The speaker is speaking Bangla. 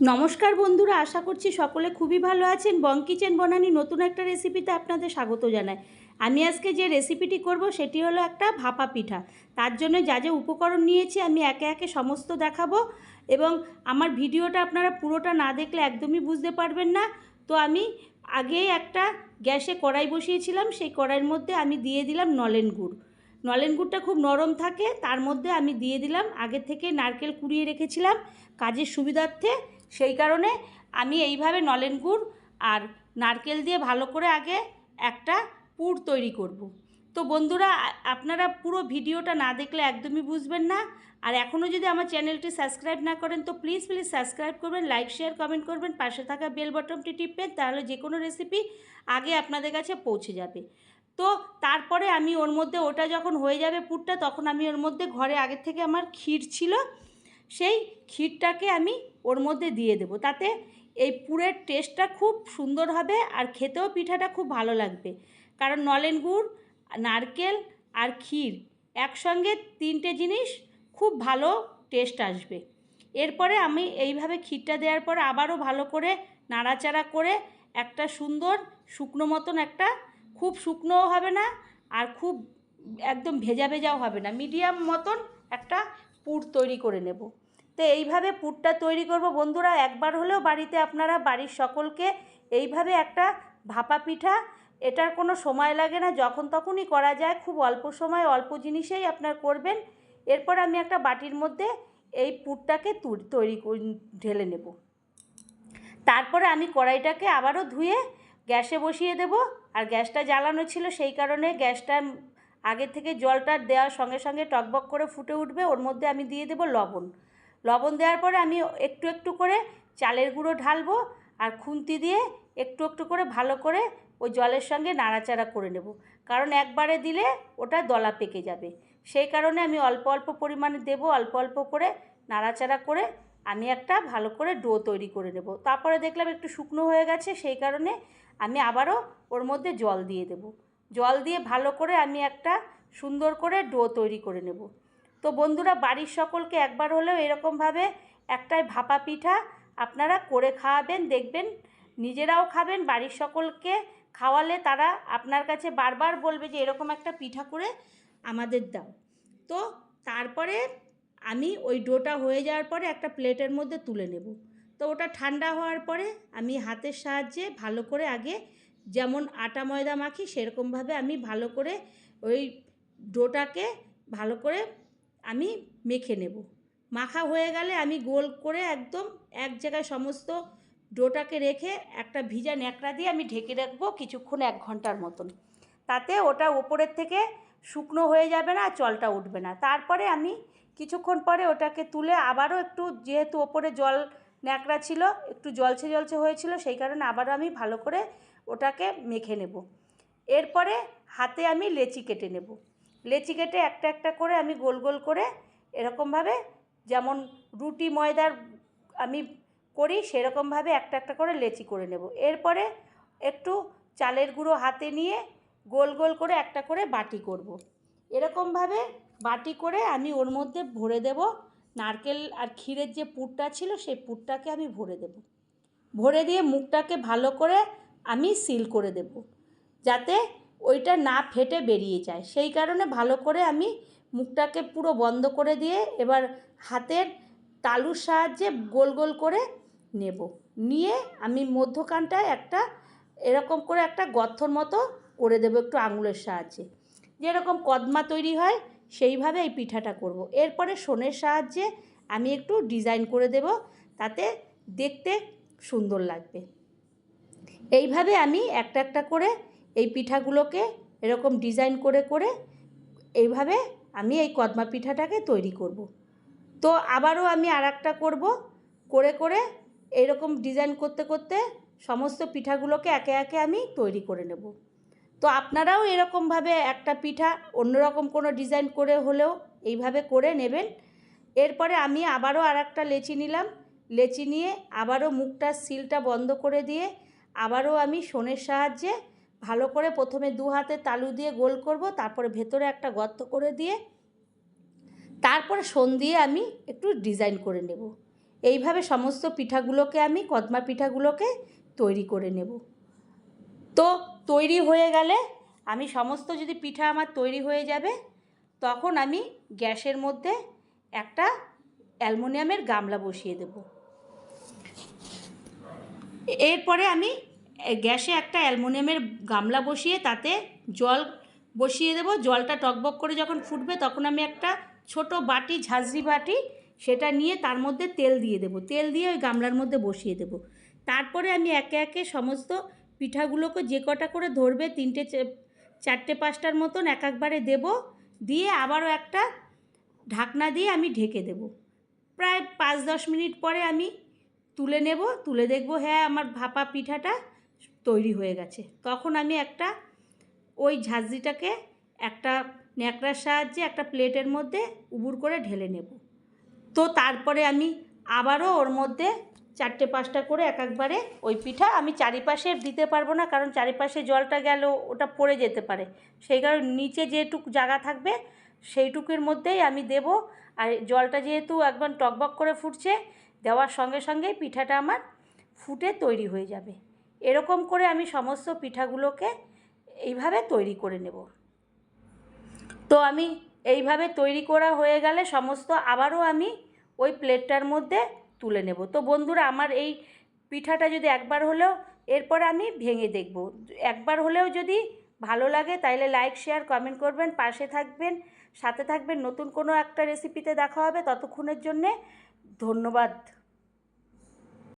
নমস্কার বন্ধুরা, আশা করছি সকলে খুবই ভালো আছেন। বং কিচেন বনানি নতুন একটা রেসিপিতে আপনাদের স্বাগত জানাই। আমি আজকে যে রেসিপিটি করব সেটি হলো একটা ভাপা পিঠা। তার জন্য যা যা উপকরণ নিয়েছি আমি একে একে সমস্ত দেখাবো এবং আমার ভিডিওটা আপনারা পুরোটা না দেখলে একদমই বুঝতে পারবেন না। তো আমি আগেই একটা গ্যাসে কড়াই বসিয়েছিলাম, সেই কড়াইয়ের মধ্যে আমি দিয়ে দিলাম নলেন গুড়। নলেন গুড়টা খুব নরম থাকে, তার মধ্যে আমি দিয়ে দিলাম, আগে থেকে নারকেল কুড়িয়ে রেখেছিলাম কাজের সুবিধার্থে, সেই কারণে আমি এইভাবে নলেন গুড় আর নারকেল দিয়ে ভালো করে আগে একটা পুর তৈরি করব। তো বন্ধুরা আপনারা পুরো ভিডিওটা না দেখলে একদমই বুঝবেন না, আর এখনও যদি আমার চ্যানেলটি সাবস্ক্রাইব না করেন, তো প্লিজ প্লিজ সাবস্ক্রাইব করবেন, লাইক, শেয়ার, কমেন্ট করবেন, পাশে থাকা বেল বটনটি টিপবেন, তাহলে যে কোনো রেসিপি আগে আপনাদের কাছে পৌঁছে যাবে তো তারপরে আমি ওর মধ্যে ওটা যখন হয়ে যাবে পুরটা, তখন আমি ওর মধ্যে ঘরে আগের থেকে আমার ক্ষীর ছিল, সেই ক্ষীরটাকে আমি ওর মধ্যে দিয়ে দেবো। তাতে এই পুরের টেস্টটা খুব সুন্দর হবে আর খেতেও পিঠাটা খুব ভালো লাগবে। কারণ নলেন গুড়, নারকেল আর ক্ষীর একসঙ্গে তিনটে জিনিস খুব ভালো টেস্ট আসবে। এরপরে আমি এইভাবে ক্ষীরটা দেওয়ার পর আবারও ভালো করে নাড়াচাড়া করে একটা সুন্দর শুকনো মতন একটা খুব শুকনোও হবে না আর খুব একদম ভেজা ভেজাও হবে না। মিডিয়াম মতন একটা পুর তৈরি করে নেব। তো এইভাবে পুরটা তৈরি করব। বন্ধুরা, একবার হলেও বাড়িতে আপনারা, বাড়ির সকলকে এইভাবে একটা ভাপা পিঠা, এটার কোনো সময় লাগে না, যখন তখনই করা যায়, খুব অল্প সময় অল্প জিনিসেই আপনার করবেন। এরপর আমি একটা বাটির মধ্যে এই পুরটাকে তুর- ঢেলে নেব। তারপরে আমি কড়াইটাকে আবারও ধুয়ে গ্যাসে বসিয়ে দেব, আর গ্যাসটা জ্বালানো ছিল সেই কারণে গ্যাসটা আগে থেকে জলটা দেওয়ার সঙ্গে সঙ্গে টকবক করে ফুটে উঠবে। ওর মধ্যে আমি দিয়ে দেব লবণ। লবণ দেওয়ার পরে আমি একটু একটু করে চালের গুঁড়ো ঢালবো, আর খুন্তি দিয়ে একটু একটু করে ভালো করে ওই জলের সঙ্গে নাড়াচাড়া করে নেব। কারণ একবারে দিলে ওটা দলা পেকে যাবে। সেই কারণে আমি অল্প অল্প পরিমাণে দেব, অল্প অল্প করে নাড়াচাড়া করে আমি একটা ভালো করে ডো তৈরি করে নেব। তারপরে দেখলাম একটু শুকনো হয়ে গেছে, সেই কারণে আমি আবারও ওর মধ্যে জল দিয়ে দেব। জল দিয়ে ভালো করে আমি একটা সুন্দর করে ডো তৈরি করে নেব। তো বন্ধুরা, বাড়ির সকলকে একবার হলেও এরকমভাবে একটাই ভাপা পিঠা আপনারা করে খাওয়াবেন, দেখবেন নিজেরাও খাবেন, বাড়ির সকলকে খাওয়ালে তারা আপনার কাছে বারবার বলবে যে এরকম একটা পিঠা করে আমাদের দাও। তো তারপরে আমি ওই ডোটা হয়ে যাওয়ার পরে একটা প্লেটের মধ্যে তুলে নেব। তো ওটা ঠান্ডা হওয়ার পরে আমি হাতের সাহায্যে ভালো করে আগে যেমন আটা ময়দা মাখি সেরকমভাবে আমি ভালো করে ওই ডোটাকে ভালো করে আমি মেখে নেব। মাখা হয়ে গেলে আমি গোল করে একদম এক জায়গায় সমস্ত ডোটাকে রেখে একটা ভিজা ন্যাকড়া দিয়ে আমি ঢেকে রাখব কিছুক্ষণ এক ঘণ্টার মতন। তাতে ওটা ওপরের থেকে শুকনো হয়ে যাবে না আর জলটা উঠবে না। তারপরে আমি কিছুক্ষণ পরে ওটাকে তুলে আবারও একটু যেহেতু ওপরে জল ন্যাকড়া ছিল, একটু জলছে জলছে হয়েছিল, সেই কারণে আবারও আমি ভালো করে ওটাকে মেখে নেব। এরপরে হাতে আমি লেচি কেটে নেব। লেচি কেটে একটা একটা করে আমি গোল গোল করে এরকমভাবে যেমন রুটি ময়দার আমি করি, সেরকমভাবে একটা একটা করে লেচি করে নেব। এরপরে একটু চালের গুঁড়ো হাতে নিয়ে গোল গোল করে একটা করে বাটি করব। এরকমভাবে বাটি করে আমি ওর মধ্যে ভরে দেব। নারকেল আর ক্ষীরের যে পুরটা ছিল, সেই পুরটাকে আমি ভরে দেব। ভরে দিয়ে মুখটাকে ভালো করে আমি সিল করে দেব, যাতে ওইটা না ফেটে বেরিয়ে যায়। সেই কারণে ভালো করে আমি মুখটাকে পুরো বন্ধ করে দিয়ে এবার হাতের তালুর সাহায্যে গোল গোল করে নেব। নিয়ে আমি মধ্যখানটায় একটা এরকম করে একটা গর্থর মতো করে দেবো একটু আঙুলের সাহায্যে। যেরকম কদমা তৈরি হয় সেইভাবে এই পিঠাটা করব। এরপরে সোনের সাহায্যে আমি একটু ডিজাইন করে দেব, তাতে দেখতে সুন্দর লাগবে এইভাবে আমি একটা একটা করে এই পিঠাগুলোকে এরকম ডিজাইন করে করে এইভাবে আমি এই কদমা পিঠাটাকে তৈরি করব। তো আবারও আমি আর একটা করব, করে করে এইরকম ডিজাইন করতে করতে সমস্ত পিঠাগুলোকে একে একে আমি তৈরি করে নেব তো আপনারাও এরকমভাবে একটা পিঠা অন্যরকম কোনো ডিজাইন করে হলেও এইভাবে করে নেবেন। এরপরে আমি আবারও আর একটা লেচি নিলাম। লেচি নিয়ে আবারও মুখটার সিলটা বন্ধ করে দিয়ে আবারও আমি সোনের সাহায্যে ভালো করে প্রথমে দু হাতে তালু দিয়ে গোল করব, তারপরে ভেতরে একটা গর্ত করে দিয়ে তারপরে সোন দিয়ে আমি একটু ডিজাইন করে নেব। এইভাবে সমস্ত পিঠাগুলোকে আমি, কদমা পিঠাগুলোকে তৈরি করে নেব। তো তৈরি হয়ে গেলে আমি সমস্ত যদি পিঠা আমার তৈরি হয়ে যাবে, তখন আমি গ্যাসের মধ্যে একটা অ্যালমোনিয়ামের গামলা বসিয়ে দেব। এরপরে আমি গ্যাসে একটা অ্যালমোনিয়ামের গামলা বসিয়ে তাতে জল বসিয়ে দেব। জলটা টকবক করে যখন ফুটবে, তখন আমি একটা ছোট বাটি, ঝাঁঝরি বাটি, সেটা নিয়ে তার মধ্যে তেল দিয়ে দেব। তেল দিয়ে ওই গামলার মধ্যে বসিয়ে দেব। তারপরে আমি একে একে সমস্ত পিঠাগুলোকে যে কটা করে ধরবে, তিনটে চারটে পাঁচটার মতন এক একবারে দেব, দিয়ে আবারও একটা ঢাকনা দিয়ে আমি ঢেকে দেব। প্রায় পাঁচ দশ মিনিট পরে আমি তুলে নেব, তুলে দেখব হ্যাঁ আমার ভাপা পিঠাটা তৈরি হয়ে গেছে। তখন আমি একটা, ওই ঝাঁঝরিটাকে একটা ন্যাকড়ার সাহায্যে একটা প্লেটের মধ্যে উবুর করে ঢেলে নেব। তো তারপরে আমি আবারও ওর মধ্যে চারটে পাঁচটা করে এক একবারে ওই পিঠা আমি চারিপাশে দিতে পারব না, কারণ চারিপাশে জলটা গেল, ওটা পড়ে যেতে পারে। সেই কারণে নিচে যেটুকু জায়গা থাকবে, সেইটুকুর মধ্যেই আমি দেব। আর জলটা যেহেতু একদম টকবক করে ফুটছে, দেওয়ার সঙ্গে সঙ্গে পিঠাটা আমার ফুটে তৈরি হয়ে যাবে। এরকম করে আমি সমস্ত পিঠাগুলোকে এইভাবে তৈরি করে নেব। তো আমি এইভাবে তৈরি করা হয়ে গেলে সমস্ত আবারও আমি ওই প্লেটটার মধ্যে তুলে নেব। তো বন্ধুরা, আমার এই পিঠাটা যদি একবার হলেও এরপর আমি ভেঙে দেখব। একবার হলেও যদি ভালো লাগে, তাইলে লাইক শেয়ার কমেন্ট করবেন, পাশে থাকবেন, সাথে থাকবেন। নতুন কোনো একটা রেসিপিতে দেখা হবে। ততক্ষণের জন্যে ধন্যবাদ।